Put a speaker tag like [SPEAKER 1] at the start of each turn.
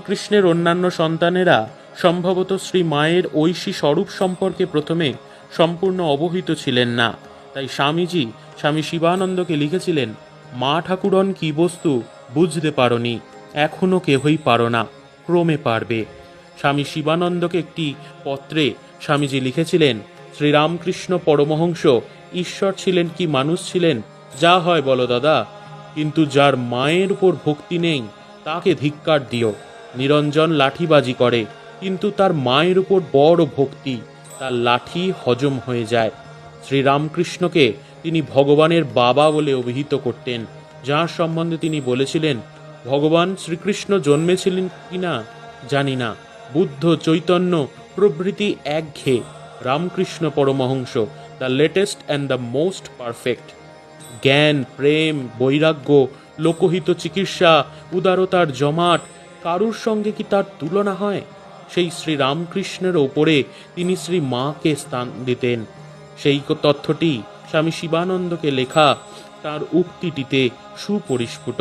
[SPEAKER 1] কৃষ্ণের অন্যান্য সন্তানেরা সম্ভবত শ্রী মায়ের ঐশী স্বরূপ সম্পর্কে প্রথমে সম্পূর্ণ অবহিত ছিলেন না। তাই স্বামীজি, স্বামী শিবানন্দকে লিখেছিলেন, মা ঠাকুরন কি বস্তু বুঝতে পারনি এখনও কেহই পারো না, ক্রমে পারবে। স্বামী শিবানন্দকে একটি পত্রে স্বামীজি লিখেছিলেন শ্রীরামকৃষ্ণ পরমহংস, ঈশ্বর ছিলেন কি মানুষ ছিলেন? যা হয় বলো দাদা, কিন্তু যার মায়ের উপর ভক্তি নেই, তাকে ধিক্কার দিও। নিরঞ্জন লাঠিবাজি করে, কিন্তু তার মায়ের উপর বড় ভক্তি। তার লাঠি হজম হয়ে যায়। শ্রীরামকৃষ্ণকে তিনি ভগবানের বাবা বলে অভিহিত করতেন, যার সম্বন্ধে তিনি বলেছিলেন, ভগবান শ্রীকৃষ্ণ জন্মেছিলেন কিনা জানি না। বুদ্ধ চৈতন্য প্রভৃতি একঘেয়ে। Ramakrishna Paramahamsa, the latest and the most perfect. জ্ঞান, প্রেম, বৈরাগ্য, লোকহিত চিকিৎসা, উদারতার জমাট কারুর সঙ্গে কি তার তুলনা হয়? সেই শ্রী রামকৃষ্ণের ওপরে তিনি শ্রী মাকে স্থান দিতেন। সেই তথ্যটি স্বামী শিবানন্দকে লেখা তার উক্তিটিতে সুপরিস্ফুট।